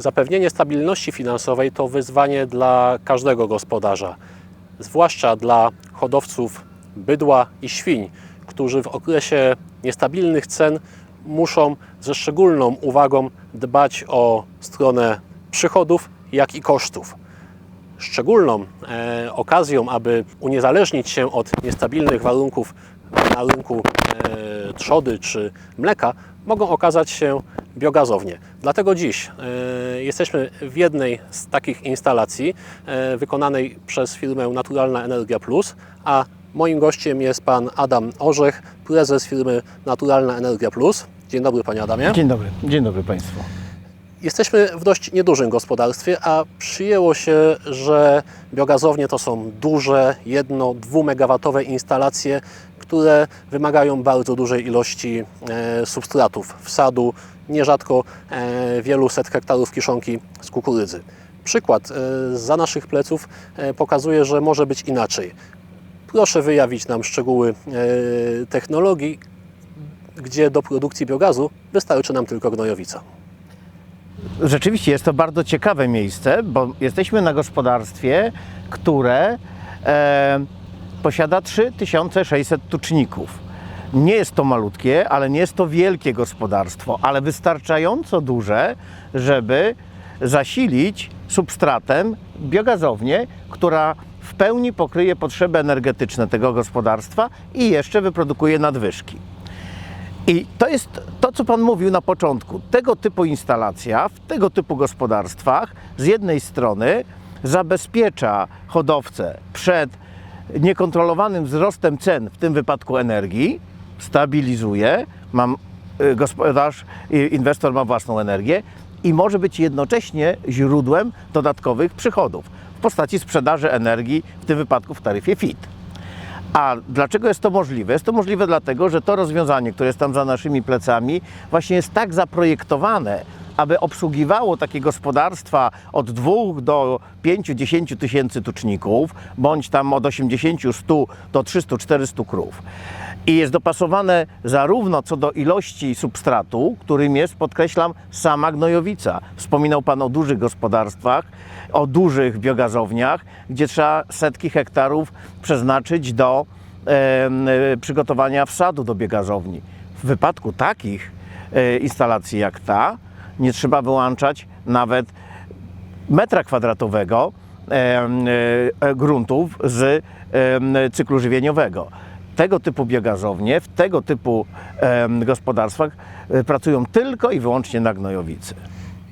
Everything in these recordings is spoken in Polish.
Zapewnienie stabilności finansowej to wyzwanie dla każdego gospodarza, zwłaszcza dla hodowców bydła i świń, którzy w okresie niestabilnych cen muszą ze szczególną uwagą dbać o stronę przychodów, jak i kosztów. Szczególną e, okazją, aby uniezależnić się od niestabilnych warunków na rynku e, trzody czy mleka, mogą okazać się biogazownie. Dlatego dziś e, jesteśmy w jednej z takich instalacji e, wykonanej przez firmę Naturalna Energia Plus, a moim gościem jest pan Adam Orzech, prezes firmy Naturalna Energia Plus. Dzień dobry panie Adamie. Dzień dobry, dzień dobry Państwu. Jesteśmy w dość niedużym gospodarstwie, a przyjęło się, że biogazownie to są duże, jedno, dwumegawatowe instalacje, które wymagają bardzo dużej ilości e, substratów wsadu, nierzadko e, wielu set hektarów kiszonki z kukurydzy. Przykład e, za naszych pleców pokazuje, że może być inaczej. Proszę wyjawić nam szczegóły technologii, gdzie do produkcji biogazu wystarczy nam tylko gnojowica. Rzeczywiście jest to bardzo ciekawe miejsce, bo jesteśmy na gospodarstwie, które posiada 3600 tuczników. Nie jest to malutkie, ale nie jest to wielkie gospodarstwo, ale wystarczająco duże, żeby zasilić substratem biogazownię, która w pełni pokryje potrzeby energetyczne tego gospodarstwa i jeszcze wyprodukuje nadwyżki. I to jest to, co Pan mówił na początku. Tego typu instalacja w tego typu gospodarstwach z jednej strony zabezpiecza hodowcę przed niekontrolowanym wzrostem cen, w tym wypadku energii, stabilizuje, mam y, gospodarz, inwestor ma własną energię i może być jednocześnie źródłem dodatkowych przychodów w postaci sprzedaży energii, w tym wypadku w taryfie FIT. A dlaczego jest to możliwe? Jest to możliwe dlatego, że to rozwiązanie, które jest tam za naszymi plecami, właśnie jest tak zaprojektowane, aby obsługiwało takie gospodarstwa od 2 do 5-10 tysięcy tuczników, bądź tam od 80-100 do 300-400 krów. I jest dopasowane zarówno co do ilości substratu, którym jest, podkreślam, sama gnojowica. Wspominał Pan o dużych gospodarstwach, o dużych biogazowniach, gdzie trzeba setki hektarów przeznaczyć do e, przygotowania wsadu do biogazowni. W wypadku takich e, instalacji jak ta, nie trzeba wyłączać nawet metra kwadratowego em, e, gruntów z cyklu żywieniowego. Tego typu biogazownie w tego typu gospodarstwach e, pracują tylko i wyłącznie na gnojowicy.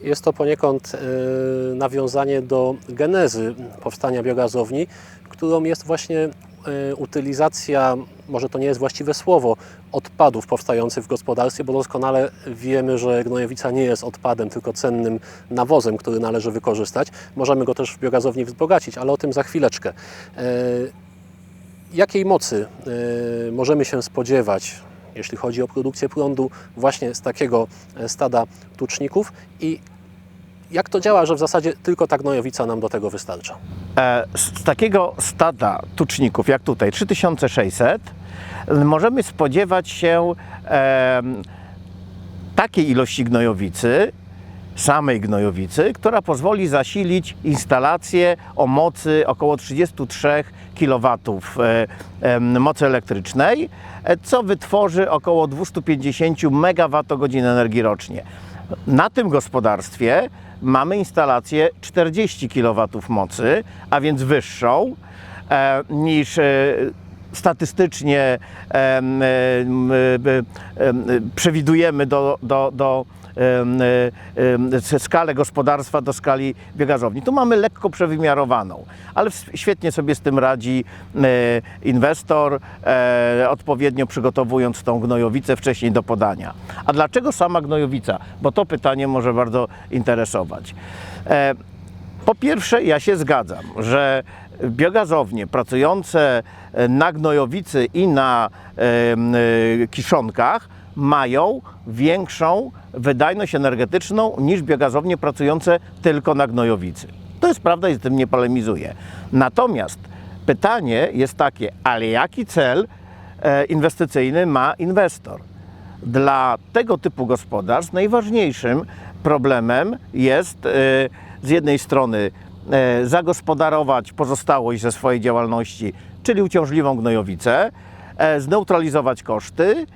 Jest to poniekąd e, nawiązanie do genezy powstania biogazowni, którą jest właśnie e, utylizacja, może to nie jest właściwe słowo, odpadów powstających w gospodarstwie, bo doskonale wiemy, że gnojowica nie jest odpadem, tylko cennym nawozem, który należy wykorzystać. Możemy go też w biogazowni wzbogacić, ale o tym za chwileczkę. E, Jakiej mocy e, możemy się spodziewać, jeśli chodzi o produkcję prądu, właśnie z takiego e, stada tuczników i jak to działa, że w zasadzie tylko ta gnojowica nam do tego wystarcza? E, Z takiego stada tuczników jak tutaj 3600 możemy spodziewać się em, takiej ilości gnojowicy, samej gnojowicy, która pozwoli zasilić instalację o mocy około 33 kW e, mocy elektrycznej, e, co wytworzy około 250 MWh energii rocznie. Na tym gospodarstwie mamy instalację 40 kW mocy, a więc wyższą e, niż e, statystycznie em, em, e, em, przewidujemy do, do, do skalę gospodarstwa do skali biogazowni. Tu mamy lekko przewymiarowaną, ale świetnie sobie z tym radzi e, inwestor, e, odpowiednio przygotowując tą gnojowicę wcześniej do podania. A dlaczego sama gnojowica? Bo to pytanie może bardzo interesować. E, po pierwsze, ja się zgadzam, że biogazownie pracujące na gnojowicy i na e, kiszonkach mają większą wydajność energetyczną niż biogazownie pracujące tylko na gnojowicy. To jest prawda i z tym nie polemizuję. Natomiast pytanie jest takie, ale jaki cel e, inwestycyjny ma inwestor? dla tego typu gospodarstw najważniejszym problemem jest e, z jednej strony e, zagospodarować pozostałość ze swojej działalności, czyli uciążliwą gnojowicę, zneutralizować koszty,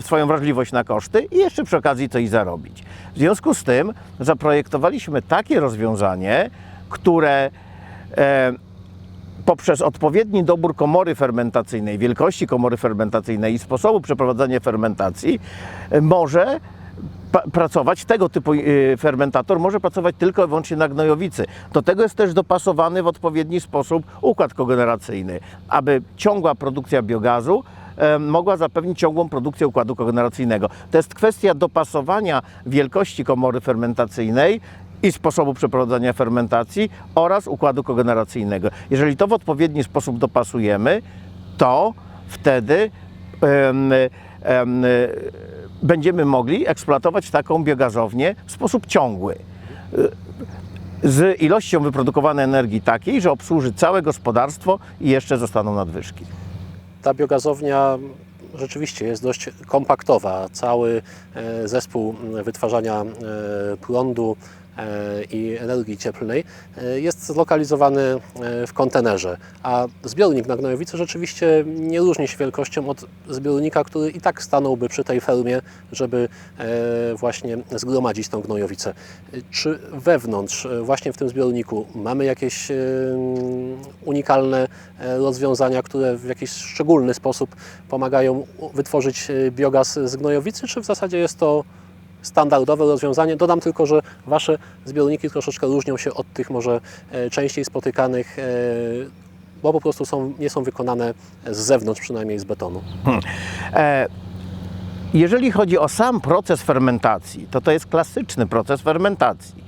swoją wrażliwość na koszty i jeszcze przy okazji coś zarobić. W związku z tym zaprojektowaliśmy takie rozwiązanie, które e, poprzez odpowiedni dobór komory fermentacyjnej, wielkości komory fermentacyjnej i sposobu przeprowadzania fermentacji e, może pracować, tego typu fermentator może pracować tylko i wyłącznie na gnojowicy. Do tego jest też dopasowany w odpowiedni sposób układ kogeneracyjny, aby ciągła produkcja biogazu e, mogła zapewnić ciągłą produkcję układu kogeneracyjnego. To jest kwestia dopasowania wielkości komory fermentacyjnej i sposobu przeprowadzania fermentacji oraz układu kogeneracyjnego. Jeżeli to w odpowiedni sposób dopasujemy, to wtedy em, em, będziemy mogli eksploatować taką biogazownię w sposób ciągły. Z ilością wyprodukowanej energii takiej, że obsłuży całe gospodarstwo i jeszcze zostaną nadwyżki. Ta biogazownia rzeczywiście jest dość kompaktowa. Cały e, zespół wytwarzania e, prądu i energii cieplnej e, jest zlokalizowany e, w kontenerze, a zbiornik na gnojowicy rzeczywiście nie różni się wielkością od zbiornika, który i tak stanąłby przy tej fermie, żeby e, właśnie zgromadzić tą gnojowicę. Czy wewnątrz, właśnie w tym zbiorniku, mamy jakieś unikalne rozwiązania, które w jakiś szczególny sposób pomagają wytworzyć biogaz z gnojowicy, czy w zasadzie jest to standardowe rozwiązanie? Dodam tylko, że Wasze zbiorniki troszeczkę różnią się od tych może e, częściej spotykanych, e, bo po prostu są, nie są wykonane z zewnątrz, przynajmniej z betonu. E, jeżeli chodzi o sam proces fermentacji, to to jest klasyczny proces fermentacji.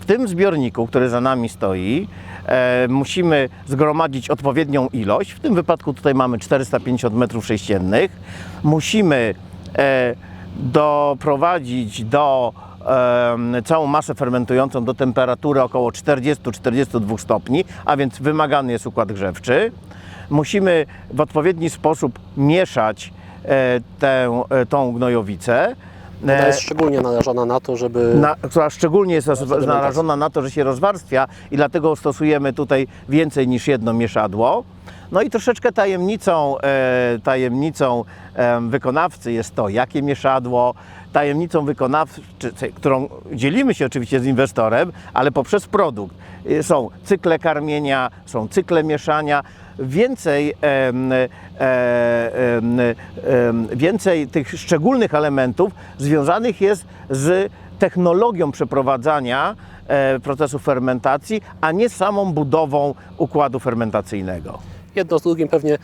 W tym zbiorniku, który za nami stoi, e, musimy zgromadzić odpowiednią ilość. W tym wypadku tutaj mamy 450 m3. Musimy e, doprowadzić do całą masę fermentującą do temperatury około 40-42 stopni, a więc wymagany jest układ grzewczy. Musimy w odpowiedni sposób mieszać e, tę, e, tą gnojowicę. Ona E, jest szczególnie narażona na to, żeby na, która szczególnie jest narażona na to, że się rozwarstwia i dlatego stosujemy tutaj więcej niż jedno mieszadło. No i troszeczkę tajemnicą, e, tajemnicą em, wykonawcy jest to, jakie mieszadło. Tajemnicą wykonawcy, którą dzielimy się oczywiście z inwestorem, ale poprzez produkt. E, Są cykle karmienia, są cykle mieszania. Więcej, e, więcej tych szczególnych elementów związanych jest z technologią przeprowadzania procesu fermentacji, a nie samą budową układu fermentacyjnego. Jedno z drugim pewnie e,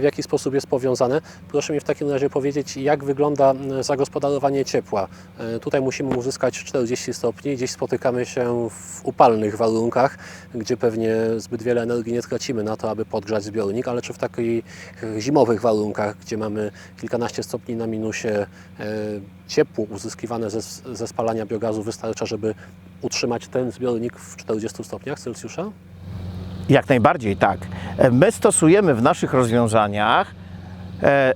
w jaki sposób jest powiązane. Proszę mi w takim razie powiedzieć, jak wygląda zagospodarowanie ciepła. E, Tutaj musimy uzyskać 40 stopni, gdzieś spotykamy się w upalnych warunkach, gdzie pewnie zbyt wiele energii nie tracimy na to, aby podgrzać zbiornik, ale czy w takich zimowych warunkach, gdzie mamy kilkanaście stopni na minusie, e, ciepło uzyskiwane ze, ze spalania biogazu wystarcza, żeby utrzymać ten zbiornik w 40 stopniach Celsjusza? Jak najbardziej tak. E, My stosujemy w naszych rozwiązaniach e,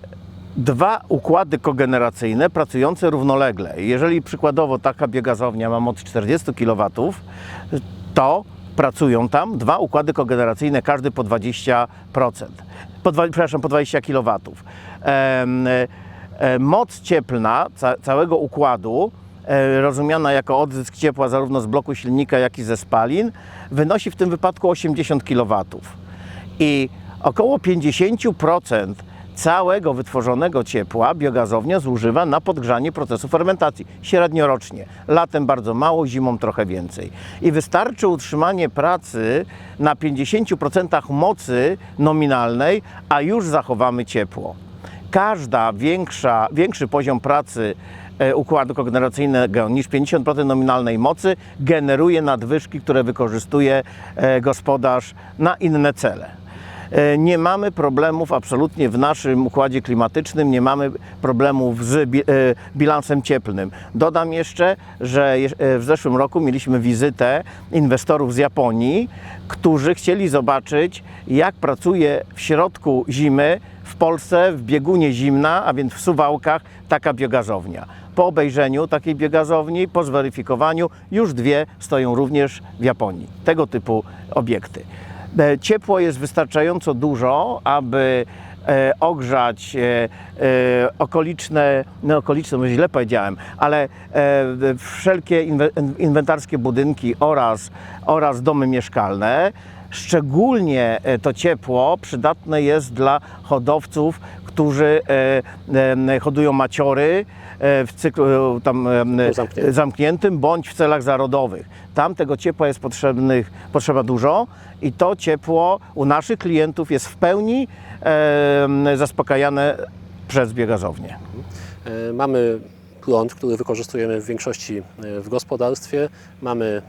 dwa układy kogeneracyjne pracujące równolegle. Jeżeli przykładowo taka biogazownia ma moc 40 kW, to pracują tam dwa układy kogeneracyjne, każdy po 20%. Po, przepraszam, po 20 kW. E, moc cieplna ca, całego układu rozumiana jako odzysk ciepła zarówno z bloku silnika, jak i ze spalin, wynosi w tym wypadku 80 kW. I około 50% całego wytworzonego ciepła biogazownia zużywa na podgrzanie procesu fermentacji, średniorocznie. Latem bardzo mało, zimą trochę więcej. I wystarczy utrzymanie pracy na 50% mocy nominalnej, a już zachowamy ciepło każda większa, większy poziom pracy e, układu kogeneracyjnego niż 50% nominalnej mocy generuje nadwyżki, które wykorzystuje e, gospodarz na inne cele. E, Nie mamy problemów absolutnie w naszym układzie klimatycznym, nie mamy problemów z bi- e, bilansem cieplnym. Dodam jeszcze, że e, w zeszłym roku mieliśmy wizytę inwestorów z Japonii, którzy chcieli zobaczyć, jak pracuje w środku zimy w Polsce w biegunie zimna, a więc w Suwałkach, taka biogazownia. Po obejrzeniu takiej biogazowni, po zweryfikowaniu, już dwie stoją również w Japonii. Tego typu obiekty. E, Ciepło jest wystarczająco dużo, aby e, ogrzać e, okoliczne, no okoliczne, może źle powiedziałem, ale wszelkie inwe, inwentarskie budynki oraz, oraz domy mieszkalne. Szczególnie to ciepło przydatne jest dla hodowców, którzy e, e, hodują maciory e, w cyklu tam, Zamkniętym. zamkniętym bądź w celach zarodowych. Tam tego ciepła jest potrzebnych, potrzeba dużo i to ciepło u naszych klientów jest w pełni zaspokajane przez biogazownię. E, Mamy prąd, który wykorzystujemy w większości e, w gospodarstwie. Mamy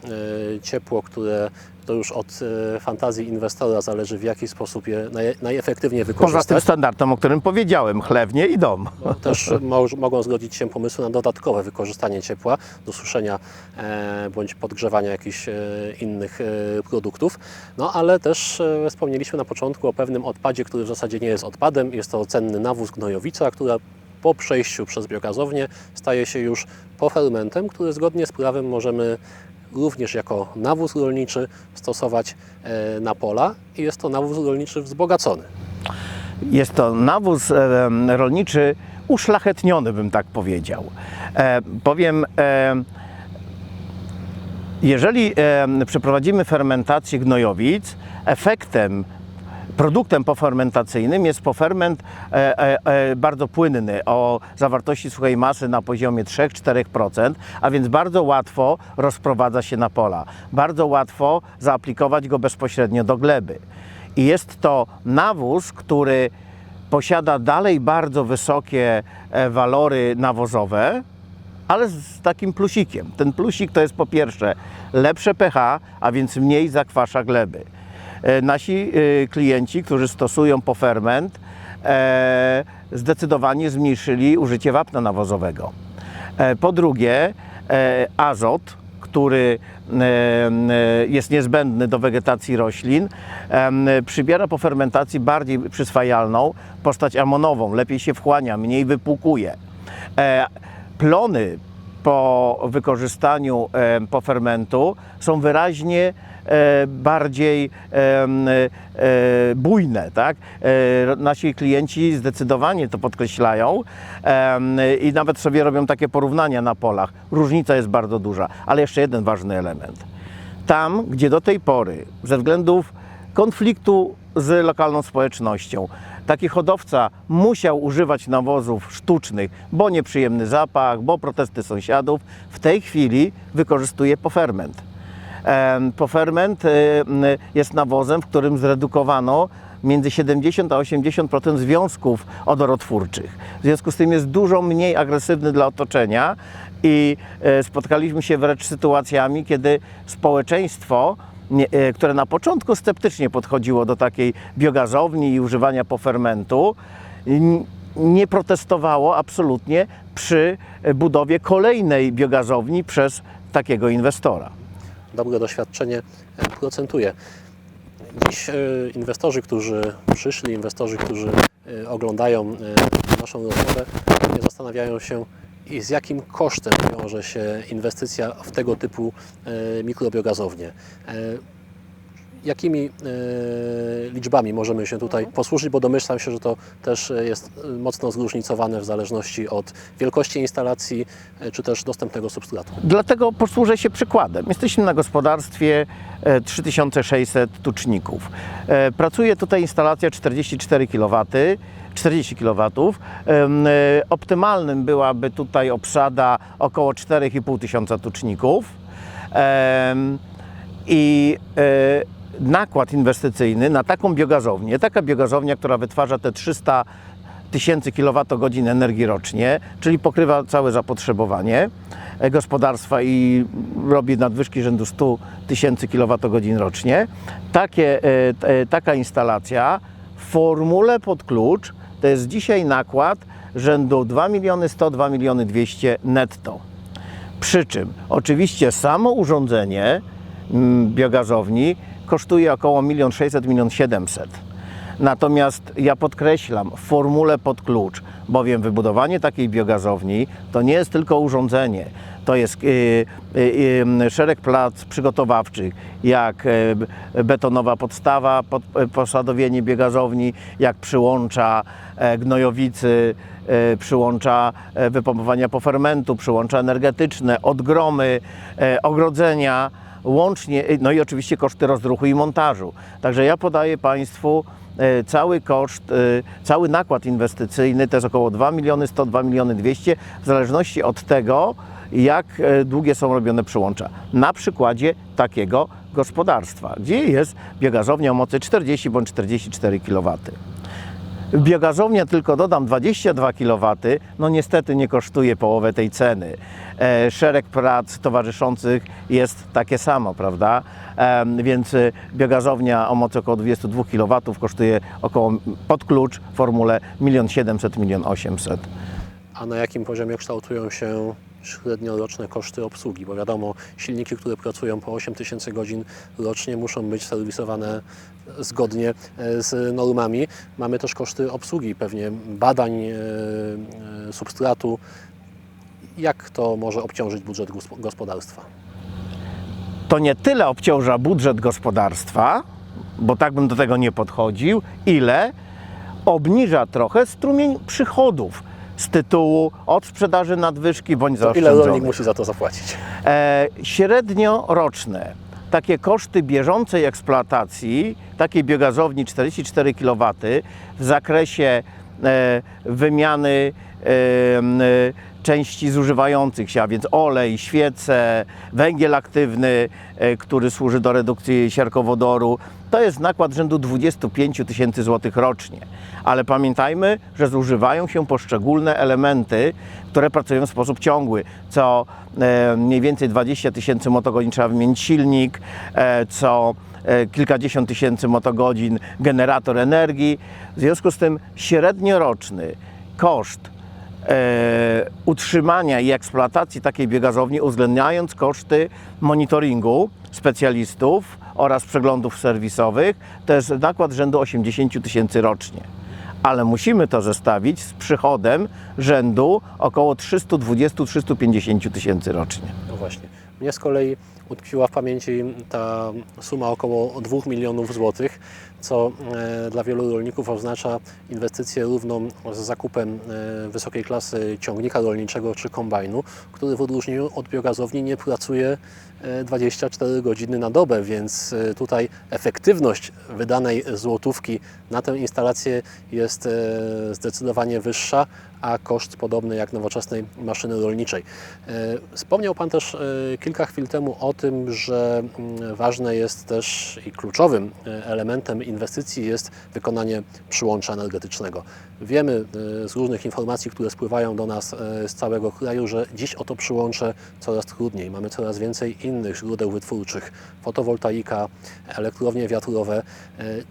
e, ciepło, które to już od e, fantazji inwestora zależy, w jaki sposób je naj, najefektywniej Poza tym wykorzystać. standardem, o którym powiedziałem, chlewnie i dom. Bo Też mo- mogą zgodzić się pomysły na dodatkowe wykorzystanie ciepła do suszenia e, bądź podgrzewania jakichś e, innych e, produktów. No ale też e, wspomnieliśmy na początku o pewnym odpadzie, który w zasadzie nie jest odpadem. Jest to cenny nawóz gnojowica, która po przejściu przez biogazownię staje się już pofermentem, który zgodnie z prawem możemy również jako nawóz rolniczy stosować e, na pola i jest to nawóz rolniczy wzbogacony. Jest to nawóz e, rolniczy uszlachetniony, bym tak powiedział. E, powiem, e, jeżeli e, przeprowadzimy fermentację gnojowic, efektem Produktem pofermentacyjnym jest poferment e, e, e, bardzo płynny o zawartości suchej masy na poziomie 3-4%, a więc bardzo łatwo rozprowadza się na pola. Bardzo łatwo zaaplikować go bezpośrednio do gleby. I jest to nawóz, który posiada dalej bardzo wysokie walory nawozowe, ale z takim plusikiem. Ten plusik to jest po pierwsze lepsze pH, a więc mniej zakwasza gleby. E, Nasi e, klienci, którzy stosują poferment, e, zdecydowanie zmniejszyli użycie wapna nawozowego. Po drugie, azot, który jest niezbędny do wegetacji roślin, przybiera po fermentacji bardziej przyswajalną postać amonową, lepiej się wchłania, mniej wypłukuje. Plony po wykorzystaniu pofermentu są wyraźnie bardziej em, e, bujne. Tak? E, Nasi klienci zdecydowanie to podkreślają i nawet sobie robią takie porównania na polach. Różnica jest bardzo duża, ale jeszcze jeden ważny element. Tam, gdzie do tej pory ze względów konfliktu z lokalną społecznością. Taki hodowca musiał używać nawozów sztucznych, bo nieprzyjemny zapach, bo protesty sąsiadów. W tej chwili wykorzystuje poferment. Poferment em, jest nawozem, w którym zredukowano między 70 a 80% związków odorotwórczych. W związku z tym jest dużo mniej agresywny dla otoczenia i e, spotkaliśmy się wręcz z sytuacjami, kiedy społeczeństwo, które na początku sceptycznie podchodziło do takiej biogazowni i używania pofermentu, nie protestowało absolutnie przy budowie kolejnej biogazowni przez takiego inwestora. Dobre doświadczenie e, procentuje. Dziś e, inwestorzy, którzy przyszli, inwestorzy, którzy e, oglądają naszą rozmowę, zastanawiają się, i z jakim kosztem wiąże się inwestycja w tego typu mikrobiogazownie. Jakimi e, liczbami możemy się tutaj posłużyć, bo domyślam się, że to też e, jest e, mocno zróżnicowane w zależności od wielkości instalacji czy też dostępnego substratu. Dlatego posłużę się przykładem. Jesteśmy na gospodarstwie e, 3600 tuczników. E, Pracuje tutaj instalacja 44 kW, 40 kW. Optymalnym byłaby tutaj obsada około 4,5 tysiąca tuczników. I nakład inwestycyjny na taką biogazownię, taka biogazownia, która wytwarza te 300 tysięcy kilowatogodzin energii rocznie, czyli pokrywa całe zapotrzebowanie, e, gospodarstwa i robi nadwyżki rzędu 100 tysięcy kWh rocznie. Takie, e, e, taka instalacja w formule pod klucz to jest dzisiaj nakład rzędu 2 miliony 100, 2 miliony 200 netto. Przy czym oczywiście samo urządzenie mm, biogazowni kosztuje około 1 600 1 700 Natomiast ja podkreślam, formule pod klucz, bowiem wybudowanie takiej biogazowni to nie jest tylko urządzenie, to jest y, y, y, szereg plac przygotowawczych, jak b- betonowa podstawa, pod, y, posadowienie biogazowni, jak przyłącza e, gnojowicy, e, przyłącza e, wypompowania pofermentu, przyłącza energetyczne, odgromy, e, ogrodzenia, łącznie, no i oczywiście koszty rozruchu i montażu. Także ja podaję Państwu e, cały koszt, e, cały nakład inwestycyjny to jest około 2 miliony 100, 2 miliony 200 w zależności od tego, jak długie są robione przyłącza. Na przykładzie takiego gospodarstwa, gdzie jest biogazownia o mocy 40 bądź 44 kW. Biogazownia, tylko dodam, 22 kW, no niestety nie kosztuje połowę tej ceny. E, szereg prac towarzyszących jest takie samo, prawda? E, więc e, biogazownia o mocy około 22 kW kosztuje około pod klucz w formule 1 700 1 800 A na jakim poziomie kształtują się średnioroczne koszty obsługi? Bo wiadomo, silniki, które pracują po 8000 godzin rocznie muszą być serwisowane zgodnie e, z normami. Mamy też koszty obsługi, pewnie badań e, e, substratu. Jak to może obciążyć budżet gos- gospodarstwa? to nie tyle obciąża budżet gospodarstwa, bo tak bym do tego nie podchodził, ile obniża trochę strumień przychodów z tytułu od sprzedaży nadwyżki bądź To ile zaoszczędzonych. rolnik musi za to zapłacić? E, średnio roczne takie koszty bieżącej eksploatacji takiej biogazowni 44 kW w zakresie e, wymiany części zużywających się, a więc olej, świece, węgiel aktywny, e, który służy do redukcji siarkowodoru, to jest nakład rzędu 25 tysięcy złotych rocznie. Ale pamiętajmy, że zużywają się poszczególne elementy, które pracują w sposób ciągły. Co e, mniej więcej 20 tysięcy motogodzin trzeba wymienić silnik, e, co e, kilkadziesiąt tysięcy motogodzin generator energii. W związku z tym średnioroczny koszt utrzymania i eksploatacji takiej biogazowni, uwzględniając koszty monitoringu specjalistów oraz przeglądów serwisowych, to jest nakład rzędu 80 tysięcy rocznie. Ale musimy to zestawić z przychodem rzędu około 320-350 tysięcy rocznie. No właśnie. Mnie z kolei utkwiła w pamięci ta suma około 2 milionów złotych, co e, dla wielu rolników oznacza inwestycję równą z zakupem e, wysokiej klasy ciągnika rolniczego czy kombajnu, który w odróżnieniu od biogazowni nie pracuje e, 24 godziny na dobę, więc e, tutaj efektywność wydanej złotówki na tę instalację jest e, zdecydowanie wyższa, a koszt podobny jak nowoczesnej maszyny rolniczej. E, Wspomniał Pan też e, kilka chwil temu o tym, że mm, ważne jest też i kluczowym e, elementem inwestycji jest wykonanie przyłącza energetycznego. Wiemy e, z różnych informacji, które spływają do nas e, z całego kraju, że dziś o to przyłącze coraz trudniej. Mamy coraz więcej innych źródeł wytwórczych, fotowoltaika, elektrownie wiatrowe.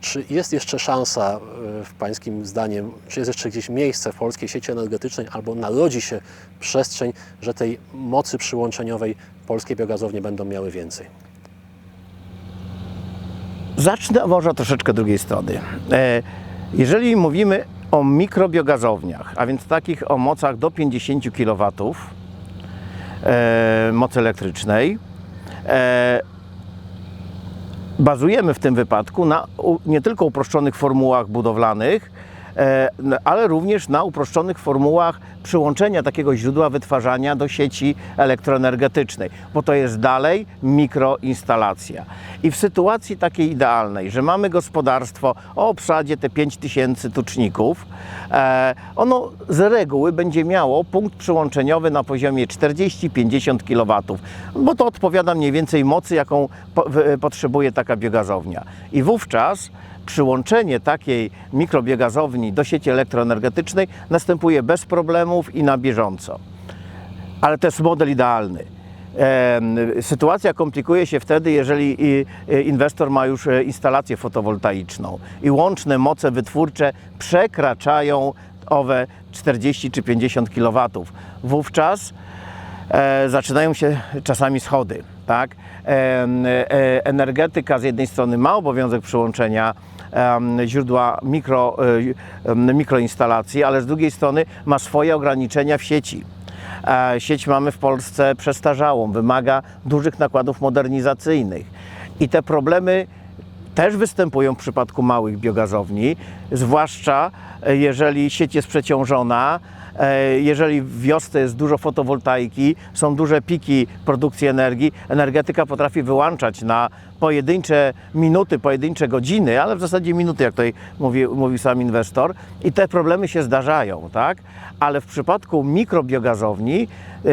Czy jest jeszcze szansa, w Pańskim zdaniem, czy jest jeszcze gdzieś miejsce w polskiej sieci energetycznej albo narodzi się przestrzeń, że tej mocy przyłączeniowej polskie biogazownie będą miały więcej? Zacznę może troszeczkę drugiej strony. E, Jeżeli mówimy o mikrobiogazowniach, a więc takich o mocach do 50 kW e, mocy elektrycznej, e, bazujemy w tym wypadku na nie tylko uproszczonych formułach budowlanych, ale również na uproszczonych formułach przyłączenia takiego źródła wytwarzania do sieci elektroenergetycznej, bo to jest dalej mikroinstalacja. I w sytuacji takiej idealnej, że mamy gospodarstwo o obszadzie te 5000 tuczników, e, ono z reguły będzie miało punkt przyłączeniowy na poziomie 40-50 kW, bo to odpowiada mniej więcej mocy, jaką potrzebuje taka biogazownia. I wówczas przyłączenie takiej mikrobiogazowni do sieci elektroenergetycznej następuje bez problemów i na bieżąco. ale to jest model idealny. Sytuacja komplikuje się wtedy, jeżeli i inwestor ma już e, instalację fotowoltaiczną i łączne moce wytwórcze przekraczają owe 40 czy 50 kW. Wówczas e, zaczynają się czasami schody. Tak? E, energetyka z jednej strony ma obowiązek przyłączenia źródła mikro, mikroinstalacji, ale z drugiej strony ma swoje ograniczenia w sieci. E, Sieć mamy w Polsce przestarzałą, wymaga dużych nakładów modernizacyjnych i te problemy też występują w przypadku małych biogazowni, zwłaszcza e, jeżeli sieć jest przeciążona, e, jeżeli w wiosce jest dużo fotowoltaiki, są duże piki produkcji energii, energetyka potrafi wyłączać na pojedyncze minuty, pojedyncze godziny, ale w zasadzie minuty, jak tutaj mówi, mówił sam inwestor, i te problemy się zdarzają, tak? Ale w przypadku mikrobiogazowni e,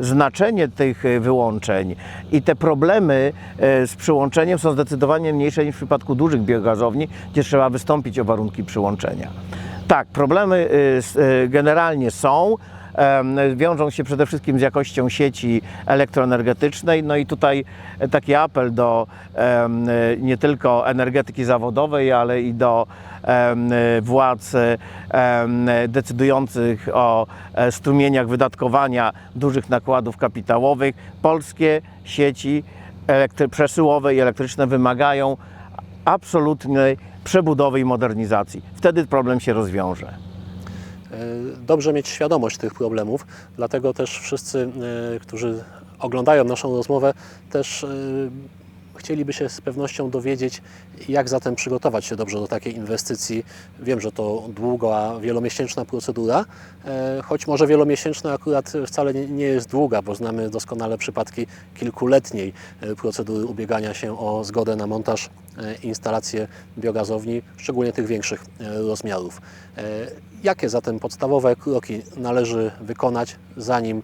znaczenie tych wyłączeń i te problemy e, z przyłączeniem są zdecydowanie mniejsze niż w przypadku dużych biogazowni, gdzie trzeba wystąpić o warunki przyłączenia. Tak, problemy e, generalnie są. Wiążą się przede wszystkim z jakością sieci elektroenergetycznej. No i tutaj taki apel do nie tylko energetyki zawodowej, ale i do władz decydujących o e, strumieniach wydatkowania dużych nakładów kapitałowych. Polskie sieci przesyłowe i elektryczne wymagają absolutnej przebudowy i modernizacji. Wtedy problem się rozwiąże. E, Dobrze mieć świadomość tych problemów, dlatego też wszyscy, e, którzy oglądają naszą rozmowę, też e, chcieliby się z pewnością dowiedzieć, jak zatem przygotować się dobrze do takiej inwestycji. Wiem, że to długa, wielomiesięczna procedura, choć może wielomiesięczna akurat wcale nie- jest długa, bo znamy doskonale przypadki kilkuletniej procedury ubiegania się o zgodę na montaż e, instalacji biogazowni, szczególnie tych większych e, rozmiarów. E, Jakie zatem podstawowe kroki należy wykonać, zanim,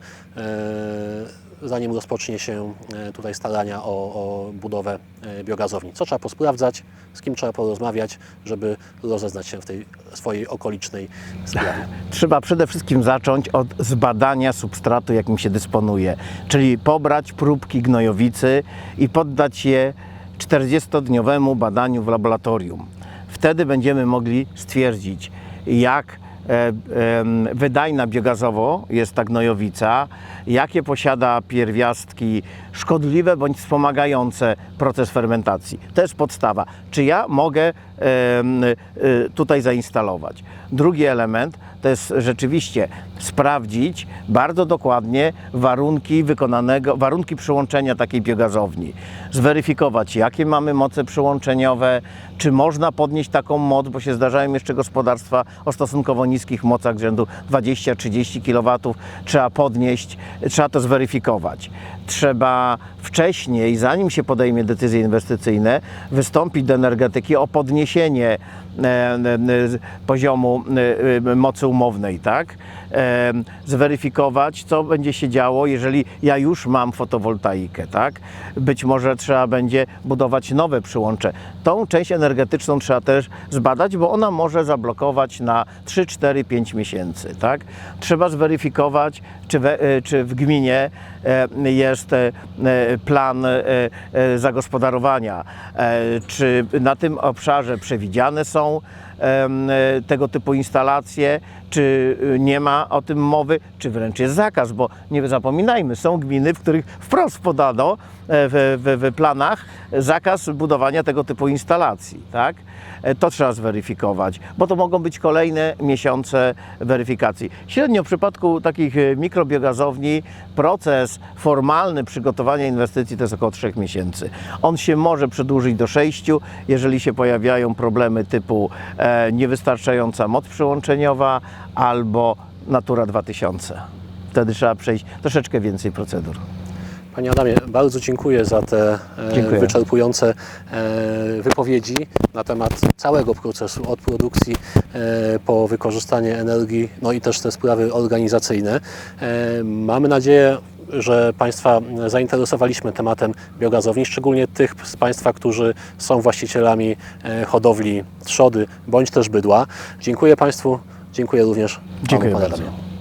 zanim rozpocznie się tutaj starania o, o budowę biogazowni? Co trzeba posprawdzać, z kim trzeba porozmawiać, żeby rozeznać się w tej swojej okolicznej sprawie? Trzeba przede wszystkim zacząć od zbadania substratu, jakim się dysponuje, czyli pobrać próbki gnojowicy i poddać je 40-dniowemu badaniu w laboratorium. Wtedy będziemy mogli stwierdzić, jak wydajna biogazowo jest ta gnojowica, jakie posiada pierwiastki szkodliwe bądź wspomagające proces fermentacji. To jest podstawa. Czy ja mogę y, tutaj zainstalować? Drugi element to jest rzeczywiście sprawdzić bardzo dokładnie warunki wykonanego, warunki przyłączenia takiej biogazowni. Zweryfikować, jakie mamy moce przyłączeniowe, czy można podnieść taką moc, bo się zdarzają jeszcze gospodarstwa o stosunkowo niskich mocach rzędu 20-30 kW. Trzeba podnieść, trzeba to zweryfikować. Trzeba wcześniej, zanim się podejmie decyzje inwestycyjne, wystąpić do energetyki o podniesienie e, e, poziomu e, e, mocy umownej, tak? Zweryfikować, co będzie się działo, jeżeli ja już mam fotowoltaikę, tak? Być może trzeba będzie budować nowe przyłącze. Tą część energetyczną trzeba też zbadać, bo ona może zablokować na 3, 4, 5 miesięcy, tak? Trzeba zweryfikować, czy, we, e, czy w gminie e, jest e, plan zagospodarowania, czy na tym obszarze przewidziane są tego typu instalacje, czy y, nie ma o tym mowy, czy wręcz jest zakaz, bo nie zapominajmy, są gminy, w których wprost podano e, w, w, w planach zakaz budowania tego typu instalacji, tak? E, To trzeba zweryfikować, bo to mogą być kolejne miesiące weryfikacji. Średnio w przypadku takich e, mikrobiogazowni proces formalny przygotowania inwestycji to jest około 3 miesięcy. On się może przedłużyć do 6, jeżeli się pojawiają problemy typu niewystarczająca moc przyłączeniowa albo Natura 2000. Wtedy trzeba przejść troszeczkę więcej procedur. Panie Adamie, bardzo dziękuję za te e, Dziękuję. wyczerpujące e, wypowiedzi na temat całego procesu, od produkcji e, po wykorzystanie energii, no i też te sprawy organizacyjne. Mamy nadzieję, że Państwa zainteresowaliśmy tematem biogazowni, szczególnie tych z Państwa, którzy są właścicielami hodowli trzody bądź też bydła. Dziękuję Państwu, dziękuję również Dziękuję Panu, Panie bardzo. Adamie.